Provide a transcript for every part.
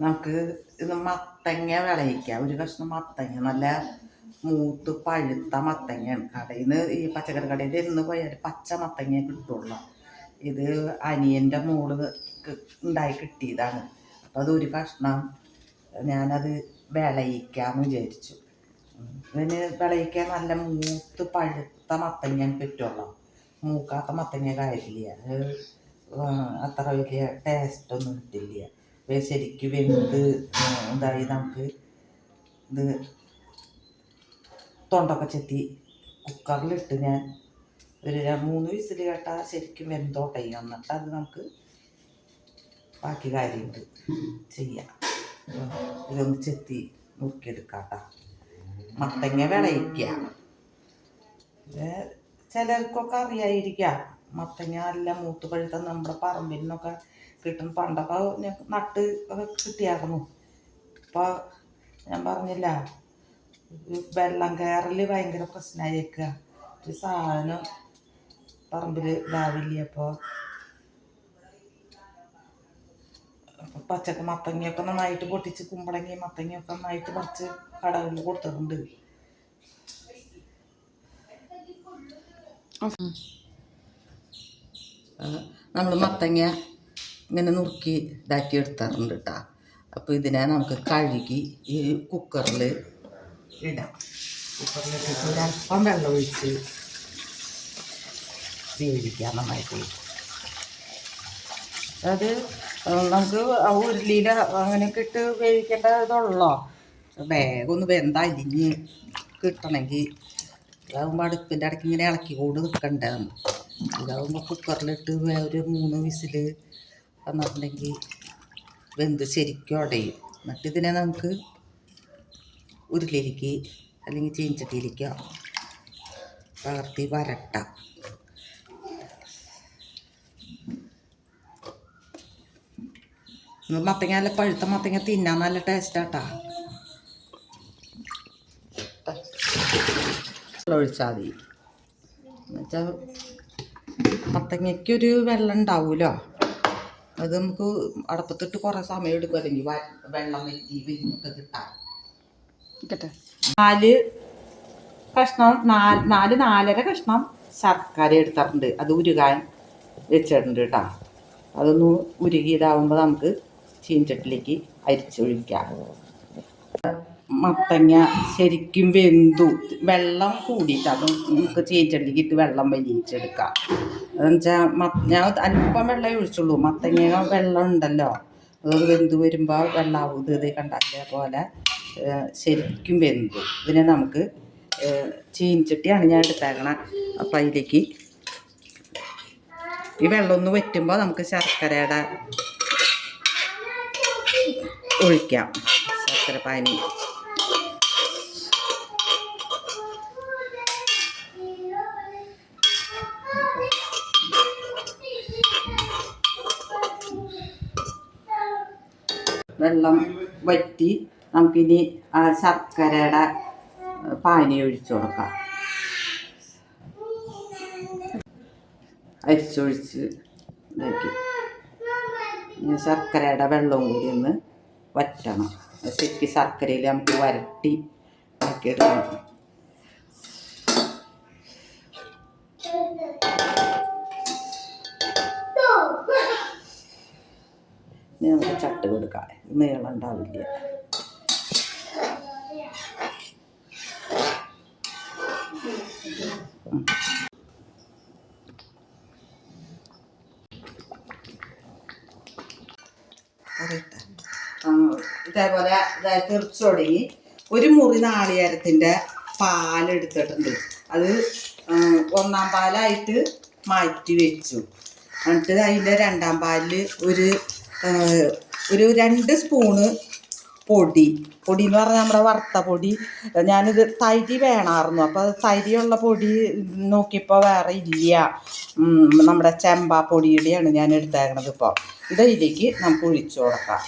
നമുക്ക് ഇത് മത്തങ്ങ വിളയിക്കാം. ഒരു കഷ്ണം മത്തങ്ങ. നല്ല മൂത്ത് പഴുത്ത മത്തങ്ങയാണ്. കടയിൽ നിന്ന് ഈ പച്ചക്കറി കടയിൽ എന്ന് പോയാൽ പച്ച മത്തങ്ങ കിട്ടുള്ളൂ. ഇത് അനിയന്റെ മോൾ ഉണ്ടായി കിട്ടിയതാണ്. അപ്പം ഒരു കഷ്ണം ഞാനത് വിളയിക്കാമെന്ന് വിചാരിച്ചു. അതിന് വിളയിക്കാൻ നല്ല മൂത്ത് പഴുത്ത മത്തങ്ങ കിട്ടുള്ളൂ. മൂക്കാത്ത മത്തങ്ങ കാര്യമില്ല അത് അത്ര വലിയ ടേസ്റ്റൊന്നും കിട്ടില്ല ശരിക്കും വെന്ത് ഇതായി നമുക്ക് ഇത് തൊണ്ടൊക്കെ ചെത്തി കുക്കറിലിട്ട് ഞാൻ ഒരു മൂന്ന് വിസിൽ കേട്ടാൽ ശരിക്കും വെന്തോട്ടെ എന്നിട്ട് അത് നമുക്ക് ബാക്കി കാര്യമുണ്ട് ചെയ്യാം. ഇതൊന്ന് ചെത്തി നുറുക്കിയെടുക്കാം കേട്ടോ മത്തങ്ങ വിളയിക്കുക ചിലർക്കൊക്കെ അറിയായിരിക്കാം. മത്തങ്ങ നല്ല മൂത്ത് പഴുത്ത നമ്മുടെ പറമ്പിൽ നിന്നൊക്കെ കിട്ടും. പണ്ടൊക്കെ നട്ട് ഒക്കെ കിട്ടിയായിരുന്നു. ഇപ്പോൾ ഞാൻ പറഞ്ഞില്ല വെള്ളം കയറൽ ഭയങ്കര പ്രശ്നമായിരിക്കുക ഒരു സാധനം പറമ്പിൽ ഇതാവില്ല അപ്പോൾ പച്ചക്ക മത്തങ്ങയൊക്കെ നന്നായിട്ട് പൊട്ടിച്ച് കുമ്പളങ്ങി മത്തങ്ങയൊക്കെ നന്നായിട്ട് പറിച്ച് കടകളിൽ കൊടുത്തിട്ടുണ്ട്. നമ്മൾ മത്തങ്ങ ഇങ്ങനെ നുറുക്കി ഇതാക്കി എടുത്താറുണ്ട് കേട്ടോ അപ്പോൾ ഇതിനെ നമുക്ക് കഴുകി ഈ കുക്കറിൽ ഇടാം. കുക്കറിലിട്ടിട്ട് വെള്ളം ഒഴിച്ച് വേവിക്കാം നന്നായിട്ട്. അത് നമുക്ക് ആ ഉരുളിയിൽ അങ്ങനെയൊക്കെ ഇട്ട് വേവിക്കേണ്ട ഇതുള്ളോ? വേഗം ഒന്ന് വെന്ത അരിഞ്ഞ് കിട്ടണമെങ്കിൽ ഇതാകുമ്പോൾ അടുപ്പിന്റെ ഇടയ്ക്ക് ഇങ്ങനെ ഇളക്കി കൂട് നിൽക്കണ്ടേ നമ്മൾ ഇതാകുമ്പോൾ കുക്കറിലിട്ട് ഒരു മൂന്ന് വിസിൽ വന്നിട്ടുണ്ടെങ്കിൽ വെന്ത് ശരിക്കും ഉടയും എന്നിട്ട് ഇതിനെ നമുക്ക് ഉരുളിയിലേക്ക് അല്ലെങ്കിൽ ചീഞ്ചട്ടിയിലേക്കോ പകർത്തി വരട്ട. മത്തങ്ങ നല്ല പഴുത്ത മത്തങ്ങ തിന്നാൻ നല്ല ടേസ്റ്റാട്ടാ ഒഴിച്ചാൽ മതി. എന്നുവെച്ചാൽ മത്തങ്ങയ്ക്കൊരു വെള്ളം ഉണ്ടാവുമല്ലോ അത് നമുക്ക് അടപ്പത്തിട്ട് കുറേ സമയം എടുക്കും. അല്ലെങ്കിൽ വെള്ളം വെറ്റി വിരിഞ്ഞൊക്കെ കിട്ടാൻ. കേട്ടെ നാല് കഷ്ണം നാല് നാല് നാലര കഷ്ണം ശർക്കര എടുത്തിട്ടുണ്ട്. അത് ഉരുകാൻ വെച്ചിട്ടുണ്ട് കേട്ടോ. അതൊന്ന് ഉരുകിയതാവുമ്പോൾ നമുക്ക് ചീഞ്ചട്ടിലേക്ക് അരിച്ചൊഴിക്കാം. മത്തങ്ങ ശരിക്കും വെന്തു. വെള്ളം കൂടിയിട്ട് അത് നമുക്ക് ചീഞ്ചട്ടിലേക്ക് ഇട്ട് വെള്ളം വലിച്ചെടുക്കാം. അതെന്ന് വെച്ചാൽ ഞാൻ അല്പം വെള്ളമേ ഒഴിച്ചുള്ളൂ. മത്തങ്ങ വെള്ളം ഉണ്ടല്ലോ. അത് വെന്ത് വരുമ്പോൾ വെള്ളമാവും ഇത് കണ്ടാക്കിയ പോലെ ശരിക്കും വെന്തു. ഇതിനെ നമുക്ക് ചീനിച്ചട്ടിയാണ് ഞാൻ എടുത്തേക്കണം. അപ്പം അതിലേക്ക് ഈ വെള്ളം ഒന്ന് വറ്റുമ്പോൾ നമുക്ക് ശർക്കരയുടെ ഒഴിക്കാം. ശർക്കര പാനി വെള്ളം വറ്റി നമുക്കിനി ആ ശർക്കരയുടെ പാനി ഒഴിച്ചു കൊടുക്കാം. അരിച്ചൊഴിച്ച് ഇതാക്കി. ഇനി ശർക്കരയുടെ വെള്ളവും കൂടി ഒന്ന് വറ്റണം. ശരിക്കും ശർക്കരയിൽ നമുക്ക് വരട്ടി ആക്കി എടുക്കണം ചട്ട് കൊടുക്കാം നീളം ഉണ്ടാവില്ല. ഇതേപോലെ തെറിച്ച് തുടങ്ങി. ഒരു മുറി നാളികേരത്തിന്റെ പാലെടുത്തിട്ടുണ്ട് അത് ഒന്നാം പാലായിട്ട് മാറ്റി വെച്ചു. എന്നിട്ട് അതിന്റെ രണ്ടാം പാലിൽ ഒരു ഒരു രണ്ട് സ്പൂണ് പൊടി. പൊടി എന്ന് പറഞ്ഞാൽ നമ്മുടെ വറുത്ത പൊടി. ഞാനിത് തരി വേണമായിരുന്നു അപ്പോൾ തരിയുള്ള പൊടി നോക്കിയപ്പോൾ വേറെ ഇല്ല. നമ്മുടെ ചെമ്പാ പൊടിയുടെയാണ് ഞാൻ എടുത്തേക്കണത് ഇപ്പോൾ ഇത് ഇതിലേക്ക് നമുക്ക് ഒഴിച്ചു കൊടുക്കാം.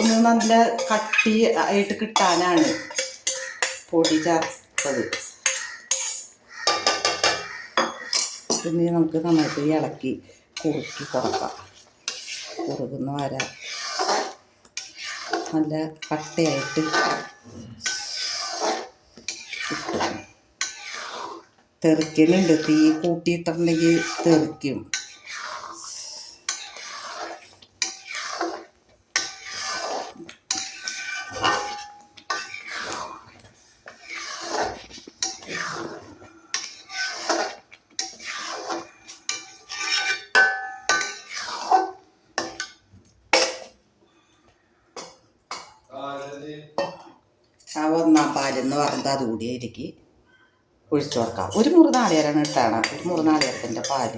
ഒന്ന് നല്ല കട്ടി ആയിട്ട് കിട്ടാനാണ് പൊടി ചേർത്തത്. പിന്നെ നമുക്ക് നന്നായിട്ട് ഇളക്കി കുറുക്കി കൊടുക്കാം കുറുകുന്ന വര. നല്ല കട്ടയായിട്ട് തെറിക്കുന്നുണ്ട് തീ കൂട്ടിയിട്ടുണ്ടെങ്കിൽ തെറിക്കും. ആ പാലെന്ന് പറയുന്നത് അതുകൂടി അതിലേക്ക് ഒഴിച്ചു കൊടുക്കാം. ഒരു മുറി നാളികേരാണ് ഇട്ടാണ്. ഒരു മുറി നാളികേരത്തിന്റെ പാൽ.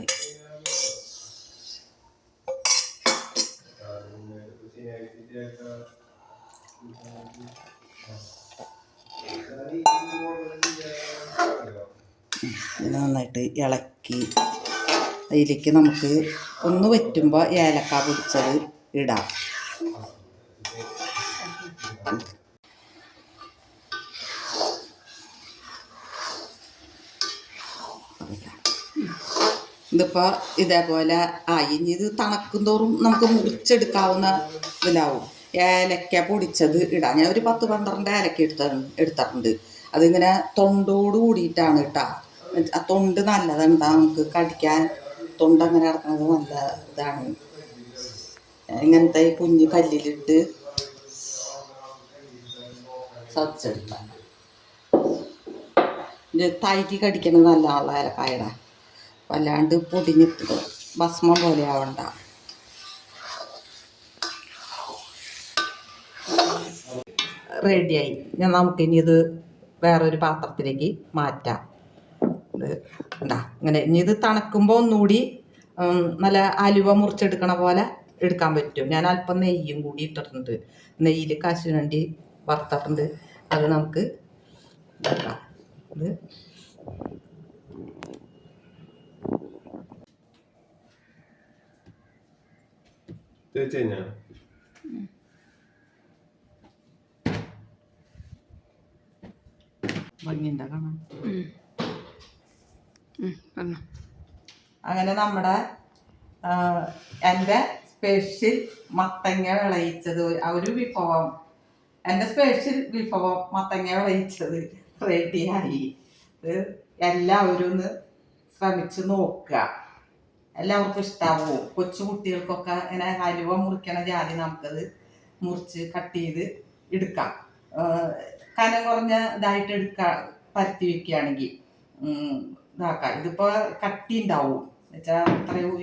നന്നായിട്ട് ഇളക്കി അതിലേക്ക് നമുക്ക് ഒന്ന് വറ്റുമ്പോൾ ഏലക്ക പൊടിച്ചത് ഇടാം. ഇതിപ്പോൾ ഇതേപോലെ ആയി. ഇനി ഇത് തണക്കും തോറും നമുക്ക് മുറിച്ചെടുക്കാവുന്ന ഇതിലാവും ഏലക്ക പൊടിച്ചത് ഇടാം. ഞാൻ ഒരു പത്ത് പന്ത്രണ്ട് ഏലക്ക എടുത്ത എടുത്തിട്ടുണ്ട്. അതിങ്ങനെ തൊണ്ടോട് കൂടിയിട്ടാണ് ഇട്ടാ ആ തൊണ്ട് നല്ലതാണ്. നമുക്ക് കടിക്കാൻ തൊണ്ട് അങ്ങനെ ഇറക്കുന്നത് നല്ല ഇതാണ്. ഇങ്ങനത്തെ ഈ കുഞ്ഞു കല്ലിലിട്ട് സച്ചെടുക്കാം തൈക്ക് കടിക്കണത് നല്ല ഉള്ള ഏലക്കായുടെ. വല്ലാണ്ട് പൊടിഞ്ഞിട്ട് ഭസ്മം പോലെ ആവണ്ട. റെഡിയായി ഞാൻ നമുക്കിനി ഇത് വേറൊരു പാത്രത്തിലേക്ക് മാറ്റാം. ഇത് ഉണ്ടാ ഇങ്ങനെ ഇനി ഇത് തണുക്കുമ്പോൾ ഒന്നുകൂടി നല്ല അലുവ മുറിച്ചെടുക്കണ പോലെ എടുക്കാൻ പറ്റും. ഞാൻ അല്പം നെയ്യും കൂടി ഇട്ടിട്ടുണ്ട്. നെയ്യിൽ കാശിന് വേണ്ടി വറുത്തിട്ടുണ്ട്. അത് നമുക്ക് ഇതാക്കാം. ഇത് തേച്ച് കഴിഞ്ഞാ? ഭംഗിയുണ്ട കാണാൻ? അങ്ങനെ നമ്മുടെ എന്റെ സ്പെഷ്യൽ മത്തങ്ങ വിളയിച്ചത് ആ ഒരു വിഭവം. എന്റെ സ്പെഷ്യൽ വിഭവം മത്തങ്ങ വിളയിച്ചത് റെഡിയായി എല്ലാവരും ഒന്ന് ശ്രമിച്ചു നോക്കുക. എല്ലാവർക്കും ഇഷ്ടാവോ. കൊച്ചു കുട്ടികൾക്കൊക്കെ ഇങ്ങനെ ഹലുവ മുറിക്കണ ജാതി നമുക്കത് മുറിച്ച് കട്ട് ചെയ്ത് എടുക്കാം. കനം കുറഞ്ഞ ഇതായിട്ട് എടുക്കാം പരത്തി വെക്കുകയാണെങ്കിൽ ഇതാക്കാം. ഇതിപ്പോൾ കട്ടി ഉണ്ടാവും. എന്നുവെച്ചാൽ അത്രയും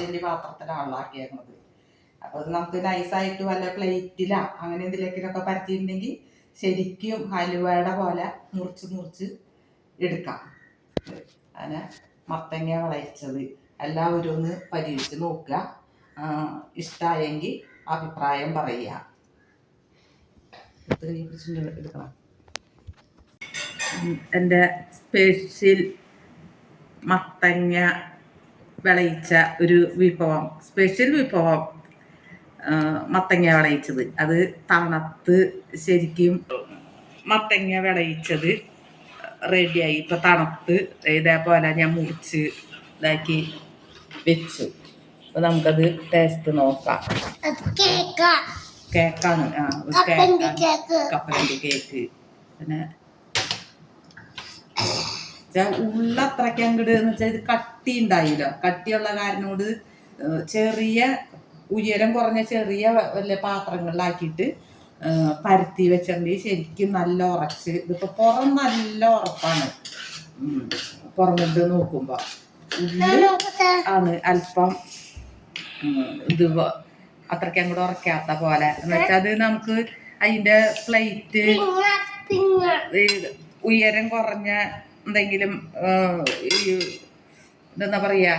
വലിയ പാത്രത്തിലാണല്ലോ ആക്കിയേക്കുന്നത് അപ്പോൾ അത് നമുക്ക് നൈസായിട്ട് വല്ല പ്ലേറ്റിലാ അങ്ങനെ എന്തിലേക്കിലൊക്കെ പരത്തിയിട്ടുണ്ടെങ്കിൽ ശരിക്കും ഹലുവയുടെ പോലെ മുറിച്ച് മുറിച്ച് എടുക്കാം. അങ്ങനെ മത്തങ്ങ വിളയിച്ചത് എല്ലാവരും ഒന്ന് പരീക്ഷിച്ച് നോക്കുക. ഇഷ്ടമായെങ്കിൽ അഭിപ്രായം പറയുക. എന്റെ സ്പെഷ്യൽ മത്തങ്ങ വിളയിച്ച ഒരു വിഭവം സ്പെഷ്യൽ വിഭവം മത്തങ്ങ വിളയിച്ചത്. അത് തണുത്ത് ശരിക്കും മത്തങ്ങ വിളയിച്ചത് റെഡിയായി ഇപ്പം തണുത്ത് ഇതേപോലെ ഞാൻ മുറിച്ച് ഇതാക്കി വെച്ചു. അപ്പൊ നമുക്കത് ടേസ്റ്റ് നോക്കാം. കേക്കാ. കേക്കാണ്. ആ കപ്പലണ്ടി കേക്ക്. പിന്നെ ഉള്ള അത്രയ്ക്ക് അങ്ങോട്ട് എന്ന് വെച്ചാൽ ഇത് കട്ടി ഉണ്ടായില്ല. കട്ടിയുള്ള കാരനോട് ചെറിയ ഉയരം കുറഞ്ഞ ചെറിയ വല്ല പാത്രങ്ങളിലാക്കിയിട്ട് പരത്തി വെച്ചിട്ടുണ്ടെങ്കിൽ ശരിക്കും നല്ല ഉറച്ച്. ഇതിപ്പോൾ പുറം നല്ല ഉറപ്പാണ്. പുറമിട്ട് നോക്കുമ്പോൾ ആണ് അല്പം ഇത് അത്രയ്ക്ക് അങ്ങോട്ട് ഉറക്കാത്ത പോലെ. എന്നുവെച്ചാൽ അത് നമുക്ക് അതിന്റെ പ്ലേറ്റ് ഉയരം കുറഞ്ഞ എന്തെങ്കിലും എന്താ ഈ എന്താ പറയാ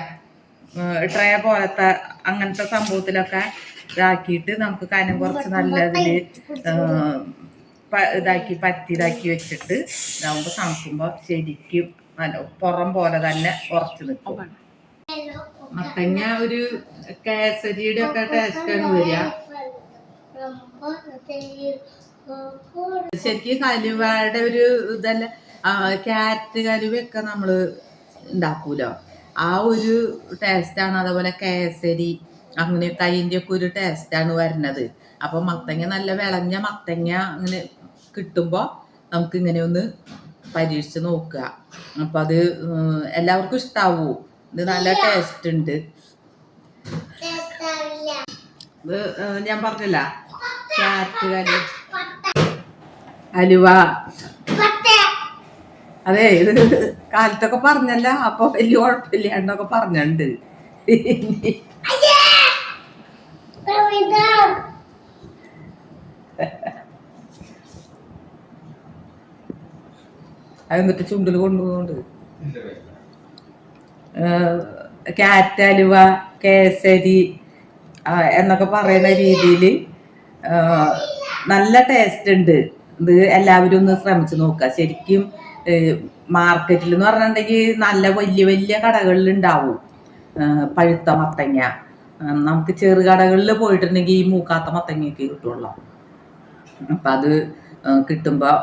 ട്രേ പോലത്തെ അങ്ങനത്തെ സംഭവത്തിലൊക്കെ ഇതാക്കിയിട്ട് നമുക്ക് കനം കുറച്ച് നല്ലതിൽ ഇതാക്കി പറ്റി ഇതാക്കി വെച്ചിട്ട് ഇതാകുമ്പോൾ തണുക്കുമ്പോൾ ശരിക്കും പുറം പോലെ തന്നെ ഉറച്ചു നിൽക്കും. മത്തങ്ങ ഒരു കേസരിയുടെ ഒക്കെ ടേസ്റ്റാണ് വരിക. ശരിക്കും കലുവയുടെ ഒരു ഇതല്ല ക്യാരറ്റ് കലുവയൊക്കെ നമ്മൾ ഉണ്ടാക്കൂലോ? ആ ഒരു ടേസ്റ്റാണ് അതേപോലെ കേസരി അങ്ങനെ തൈന്റെ ഒക്കെ ഒരു ടേസ്റ്റാണ് വരുന്നത്. അപ്പോൾ മത്തങ്ങ നല്ല വിളഞ്ഞ മത്തങ്ങ അങ്ങനെ കിട്ടുമ്പോൾ നമുക്ക് ഇങ്ങനെ ഒന്ന് പരീക്ഷിച്ച് നോക്കുക. അപ്പം അത് എല്ലാവർക്കും ഇഷ്ടാവൂ. ഇത് നല്ല ടേസ്റ്റ് ഉണ്ട്. ഇത് ഞാൻ പറഞ്ഞില്ല. ക്യാരറ്റ് കലി അലുവ. അതെ ഇത് കാലത്തൊക്കെ പറഞ്ഞല്ല. അപ്പൊ വലിയ കുഴപ്പമില്ല എന്നൊക്കെ പറഞ്ഞിട്ടുണ്ട്. അത് എന്നിട്ട് ചുണ്ടിൽ കൊണ്ടുപോകുന്നുണ്ട്. ക്യാറ്റ് അലുവ കേസരി എന്നൊക്കെ പറയുന്ന രീതിയിൽ നല്ല ടേസ്റ്റ് ഉണ്ട്. ഇത് എല്ലാവരും ഒന്ന് ശ്രമിച്ചു നോക്കുക. ശരിക്കും മാർക്കറ്റിൽ എന്ന് പറഞ്ഞിട്ടുണ്ടെങ്കിൽ നല്ല വലിയ വലിയ കടകളിൽ ഉണ്ടാവും. പഴുത്ത മത്തങ്ങ. നമുക്ക് ചെറുകടകളിൽ പോയിട്ടുണ്ടെങ്കിൽ ഈ മൂക്കാത്ത മത്തങ്ങയൊക്കെ കിട്ടുള്ളൂ. അപ്പം അത് കിട്ടുമ്പോൾ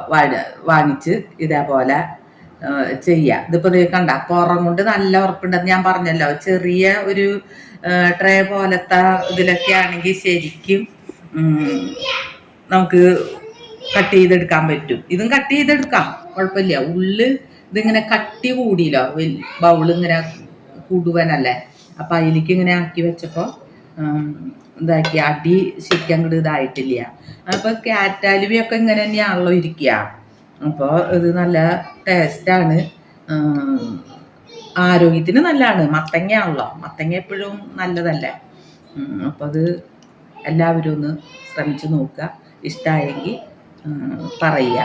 വാങ്ങിച്ച് ഇതേപോലെ ചെയ്യുക ചെയ്യാം. ഇതിപ്പോൾ നീ കണ്ട പുറം കൊണ്ട് നല്ല ഉറപ്പുണ്ടെന്ന് ഞാൻ പറഞ്ഞല്ലോ ചെറിയ ഒരു ട്രേ പോലത്തെ ഇതിലൊക്കെ ആണെങ്കിൽ ശരിക്കും നമുക്ക് കട്ട് ചെയ്തെടുക്കാൻ പറ്റും. ഇതും കട്ട് ചെയ്തെടുക്കാം കുഴപ്പമില്ല. ഉള്ള് ഇതിങ്ങനെ കട്ടി കൂടിയില്ലോ ബൗൾ ഇങ്ങനെ കൂടുവനല്ലേ. അപ്പം അതിലേക്ക് ഇങ്ങനെ ആക്കി വെച്ചപ്പോൾ ഇതാക്കി. അടി ശരിക്കും അങ്ങോട്ട് ഇതായിട്ടില്ല. അപ്പോൾ കാറ്റാലുവിയൊക്കെ ഇങ്ങനെ തന്നെയാണല്ലോ ഇരിക്കുക അപ്പോൾ ഇത് നല്ല ടേസ്റ്റാണ് ആരോഗ്യത്തിന് നല്ലതാണ്. മത്തങ്ങയാണല്ലോ. മത്തങ്ങ എപ്പോഴും നല്ലതല്ലേ? അപ്പോൾ അത് എല്ലാവരും ഒന്ന് ശ്രമിച്ചു നോക്കുക. ഇഷ്ടമായെങ്കിൽ പറയുക.